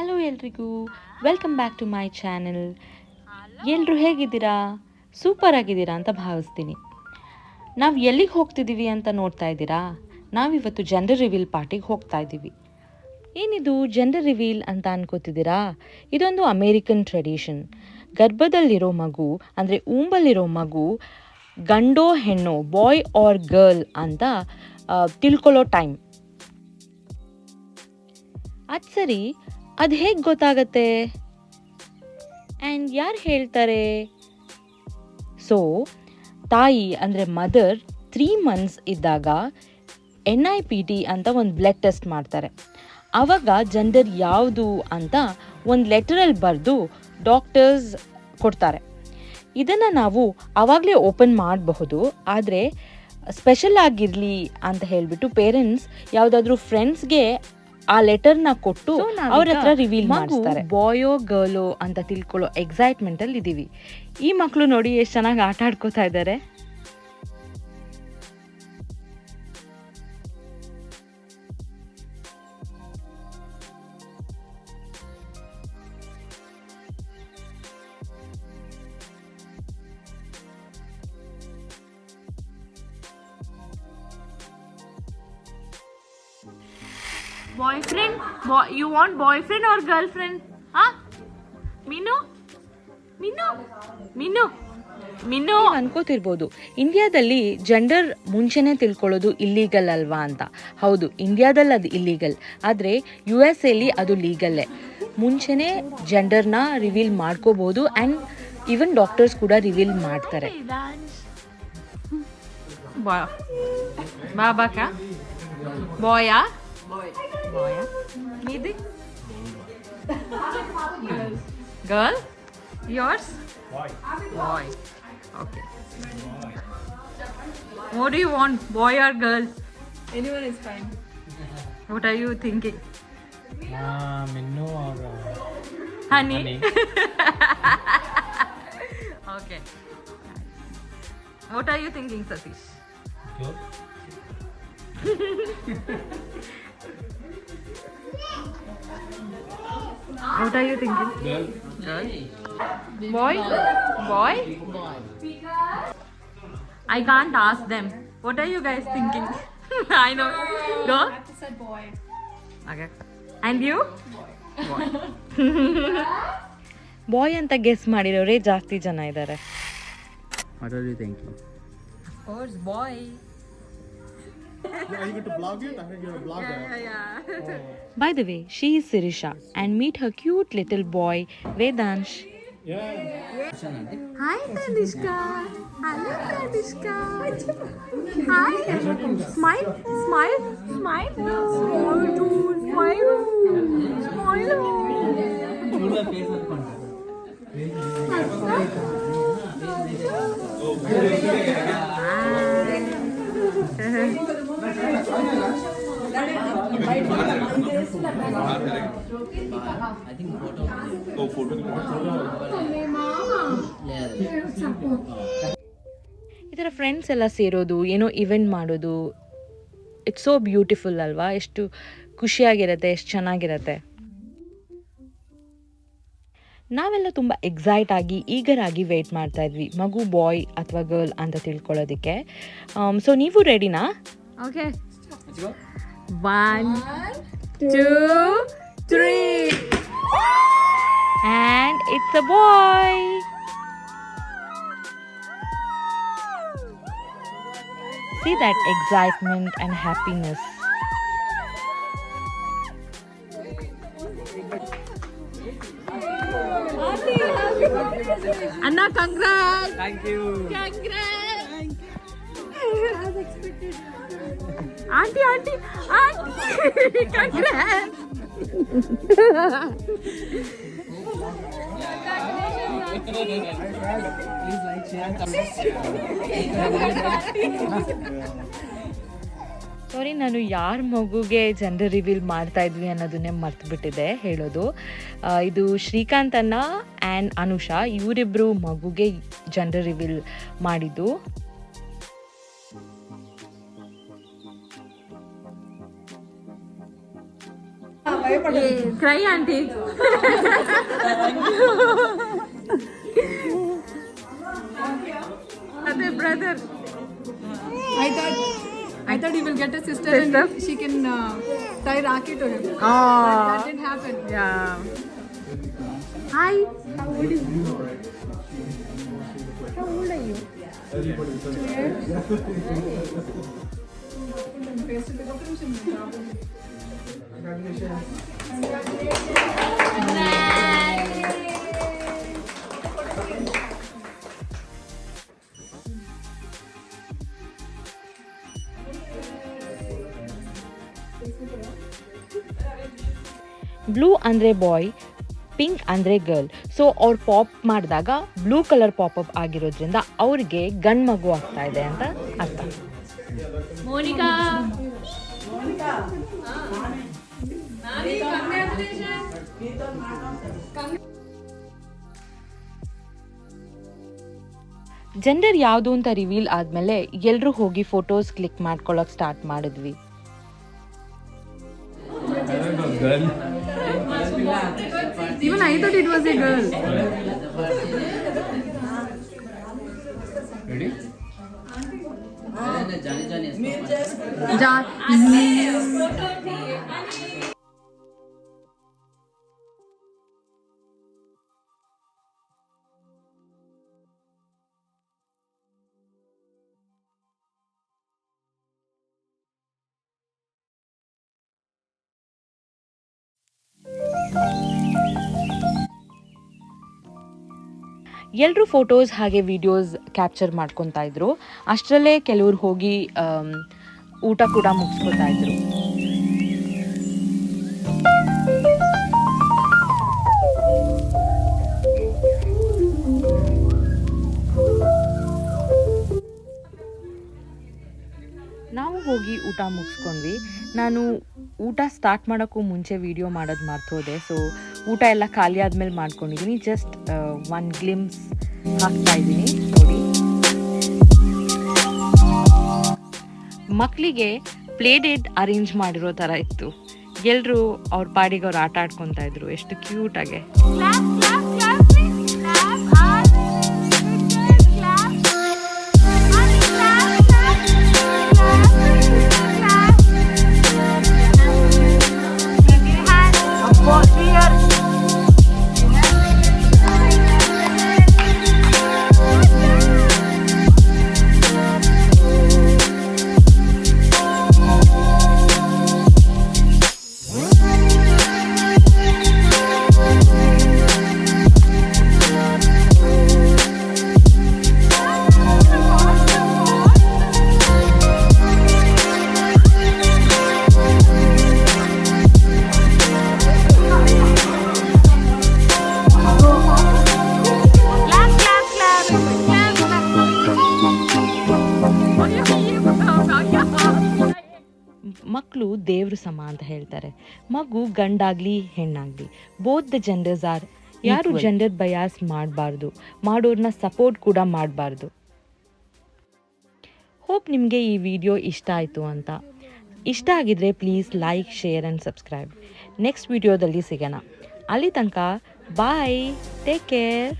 Hello ಎಲ್ರಿಗೂ. Welcome back to my channel ಎಲ್ಲರೂ ಹೇಗಿದ್ದೀರಾ? ಸೂಪರ್ ಆಗಿದ್ದೀರಾ ಅಂತ ಭಾವಿಸ್ತೀನಿ. ನಾವು ಎಲ್ಲಿಗೆ ಹೋಗ್ತಿದ್ದೀವಿ ಅಂತ ನೋಡ್ತಾ ಇದ್ದೀರಾ? ನಾವಿವತ್ತು ಜೆಂಡರ್ ರಿವೀಲ್ ಪಾರ್ಟಿಗೆ ಹೋಗ್ತಾ ಇದ್ದೀವಿ. ಏನಿದು ಜೆಂಡರ್ ರಿವೀಲ್ ಅಂತ ಅನ್ಕೋತಿದ್ದೀರಾ? ಇದೊಂದು ಅಮೇರಿಕನ್ ಟ್ರೆಡಿಷನ್ ಗರ್ಭದಲ್ಲಿರೋ ಮಗು ಅಂದರೆ ಊಂಬಲ್ಲಿರೋ ಮಗು ಗಂಡೋ ಹೆಣ್ಣೋ ಬಾಯ್ ಆರ್ ಗರ್ಲ್ ಅಂತ ತಿಳ್ಕೊಳ್ಳೋ ಟೈಮ್ ಅದು ಸರಿ ಅದು ಹೇಗೆ ಗೊತ್ತಾಗತ್ತೆ? ಆ್ಯಂಡ್ ಯಾರು ಹೇಳ್ತಾರೆ? ಸೊ ತಾಯಿ ಅಂದರೆ ಮದರ್ ತ್ರೀ ಮಂತ್ಸ್ ಇದ್ದಾಗ ಎನ್ ಐ ಪಿ ಟಿ ಅಂತ ಒಂದು ಬ್ಲಡ್ ಟೆಸ್ಟ್ ಮಾಡ್ತಾರೆ. ಆವಾಗ ಜೆಂಡರ್ ಯಾವುದು ಅಂತ ಒಂದು ಲೆಟರಲ್ಲಿ ಬರೆದು ಡಾಕ್ಟರ್ಸ್ ಕೊಡ್ತಾರೆ. ಇದನ್ನು ನಾವು ಆವಾಗಲೇ ಓಪನ್ ಮಾಡಬಹುದು, ಆದರೆ ಸ್ಪೆಷಲ್ ಆಗಿರಲಿ ಅಂತ ಹೇಳಿಬಿಟ್ಟು ಪೇರೆಂಟ್ಸ್ ಯಾವುದಾದ್ರೂ ಫ್ರೆಂಡ್ಸ್ಗೆ ಆ ಲೆಟರ್ನ ಕೊಟ್ಟು ಅವ್ರ ಹತ್ರ ರಿವೀಲ್ ಮಾಡ್ತಾರೆ ಬಾಯೋ ಗರ್ಲೋ ಅಂತ ತಿಳ್ಕೊಳ್ಳೋ ಎಕ್ಸೈಟ್ಮೆಂಟ್ ಅಲ್ಲಿ ಇದೀವಿ ಈ ಮಕ್ಕಳು ನೋಡಿ ಎಷ್ಟು ಚೆನ್ನಾಗಿ ಆಟ ಆಡ್ಕೋತಾ ಇದ್ದಾರೆ. Boyfriend? You you want boyfriend or girlfriend? Huh? Minu? Minu? Minu? Minu? Minu ಅನ್ಕೋತಿರ್ಬೋದು. ಇಂಡಿಯಾದಲ್ಲಿ ಜೆಂಡರ್ ಮುಂಚೆನೇ ತಿಳ್ಕೊಳ್ಳೋದು ಇಲ್ಲೀಗಲ್ ಅಲ್ವಾ ಅಂತ. ಹೌದು ಇಂಡಿಯಾದಲ್ಲಿ ಅದು ಇಲ್ಲೀಗಲ್ ಆದರೆ ಯು ಎಸ್ ಎಲ್ಲಿ ಅದು ಲೀಗಲ್ಲೇ ಮುಂಚೆನೇ ಜೆಂಡರ್ನ ರಿವೀಲ್ ಮಾಡ್ಕೋಬೋದು ಆ್ಯಂಡ್ ಈವನ್ ಡಾಕ್ಟರ್ಸ್ ಕೂಡ ರಿವೀಲ್ ಮಾಡ್ತಾರೆ. Ka? Boy. Boy. Ah. Nidhi? Girl. Girl? Yours? Boy. Boy. Okay. Boy. What do you want, boy or girl? Anyone is fine. What are you thinking? Uh, Minno or uh, honey? honey. okay. What are you thinking, Satish? Good. What are you thinking? Girl. Girl. Boy? Boy? Boy. I can't ask them. What are you guys thinking? I know. Girl? I said boy. Okay. And you? Boy. Boy ಅಂತ guess ಮಾಡಿರೋರೇ ಜಾಸ್ತಿ ಜನ ಇದ್ದಾರೆ What are you thinking? Of course, boy. By the way, she is Sirisha and meet her cute little boy Vedansh. Hi Tanishka. Hello Tanishka. Hi. Smile, smile, smile. Smile, smile. ಈ ಥರ friends ಎಲ್ಲ ಸೇರೋದು ಏನೋ event ಮಾಡೋದು it's so beautiful ಅಲ್ವಾ? ಎಷ್ಟು ಖುಷಿಯಾಗಿರುತ್ತೆ ಎಷ್ಟು ಚೆನ್ನಾಗಿರುತ್ತೆ. ನಾವೆಲ್ಲ ತುಂಬ ಎಕ್ಸೈಟ್ ಆಗಿ ಈಗರಾಗಿ ಆಗಿ ವೆಯ್ಟ್ ಮಾಡ್ತಾ ಇದ್ವಿ. ಮಗು ಬಾಯ್ ಅಥವಾ ಗರ್ಲ್ ಅಂತ ತಿಳ್ಕೊಳ್ಳೋದಕ್ಕೆ. ಸೊ ನೀವು ರೆಡಿನಾ okay one two, three. And it's a boy. See that excitement and happiness. Anna, congrats! Thank you. Congrats! Thank you. As expected. Auntie, auntie, auntie! congrats! Sorry ನಾನು ಯಾರ ಮಗುಗೆ ಜನರ ರಿವೀಲ್ ಮಾಡ್ತಾ ಇದ್ವಿ ಅನ್ನೋದನ್ನೇ ಮರ್ತುಬಿಟ್ಟಿದೆ ಹೇಳೋದು. ಇದು ಶ್ರೀಕಾಂತ್ ಅನ್ನ ಆ್ಯಂಡ್ ಅನುಷಾ ಇವರಿಬ್ಬರು ಮಗುಗೆ ಜನರ ರಿವೀಲ್ ಮಾಡಿದ್ದು. క్రై ఆంటీ అదే brother I thought I thought he will get a sister, sister? and she can uh, tie Rakhi to him. Ah. Oh. That, that didn't happen. Yeah. Hi. How old are you? How old are you? Two years. Blue ಅಂದರೆ boy pink ಅಂದರೆ girl so ಅವ್ರು pop ಮಾಡಿದಾಗ blue colour pop up ಆಗಿರೋದ್ರಿಂದ ಅವ್ರಿಗೆ ಗಂಡು ಮಗು ಆಗ್ತಾ ಇದೆ ಅಂತ ಅರ್ಥ. Monica. ಜೆಂಡರ್ ಯಾವುದು ಅಂತ ರಿವೀಲ್ ಆದಮೇಲೆ ಎಲ್ಲರೂ ಹೋಗಿ ಫೋಟೋಸ್ ಕ್ಲಿಕ್ ಮಾಡ್ಕೊಳ್ಳೋಕೆ ಸ್ಟಾರ್ಟ್ ಮಾಡಿದ್ವಿ Even I thought it was a girl. Ready? Ja- ಎಲ್ಲರೂ ಫೋಟೋಸ್ ಹಾಗೆ ವಿಡಿಯೋಸ್ ಕ್ಯಾಪ್ಚರ್ ಮಾಡ್ಕೊತಾ ಇದ್ರು. ಅಷ್ಟರಲ್ಲೇ ಕೆಲವ್ರು ಹೋಗಿ ಊಟ ಕೂಡ ಮುಗಿಸ್ಕೊತಾ ಇದ್ರು. ನಾವು ಹೋಗಿ ಊಟ ಮುಗಿಸ್ಕೊಂಡ್ವಿ. ನಾನು ಊಟ ಸ್ಟಾರ್ಟ್ ಮಾಡೋಕ್ಕೂ ಮುಂಚೆ ವಿಡಿಯೋ ಮಾಡೋದು ಮರ್ತೋದೆ ಸೊ ಊಟ ಎಲ್ಲ ಖಾಲಿ ಆದಮೇಲೆ ಮಾಡ್ಕೊಂಡಿದ್ದೀನಿ ಜಸ್ಟ್ ಒನ್ ಗ್ಲಿಮ್ಸ್ ಹಾಕ್ತಾ ಇದ್ದೀನಿ ನೋಡಿ. ಮಕ್ಕಳಿಗೆ ಪ್ಲೇ ಡೇಟ್ ಅರೇಂಜ್ ಮಾಡಿರೋ ಥರ ಇತ್ತು. ಎಲ್ಲರೂ ಅವ್ರ ಪಾಡಿಗೆ ಅವ್ರು ಆಟ ಆಡ್ಕೊತಾ ಇದ್ರು. ಎಷ್ಟು ಕ್ಯೂಟಾಗೆ ದೇವ್ರ ಸಮ ಅಂತ ಹೇಳ್ತಾರೆ. ಮಗು ಗಂಡಾಗ್ಲಿ ಹೆಣ್ಣಾಗ್ಲಿ ಬೋತ್ ದ ಜೆಂಡರ್ಸ್ ಆರ್ ಯಾರು ಜೆಂಡರ್ ಬಯಾಸ್ ಮಾಡಬಾರ್ದು ಮಾಡೋರ್ನ ಸಪೋರ್ಟ್ ಕೂಡ ಮಾಡಬಾರ್ದು. ಹೋಪ್ ನಿಮಗೆ ಈ ವಿಡಿಯೋ ಇಷ್ಟ ಆಯಿತು ಅಂತ. ಇಷ್ಟ ಆಗಿದ್ರೆ please like share and subscribe next ವಿಡಿಯೋದಲ್ಲಿ ಸಿಗೋಣ. ಅಲ್ಲಿ ತನಕ ಬಾಯ್ ಟೇಕ್ ಕೇರ್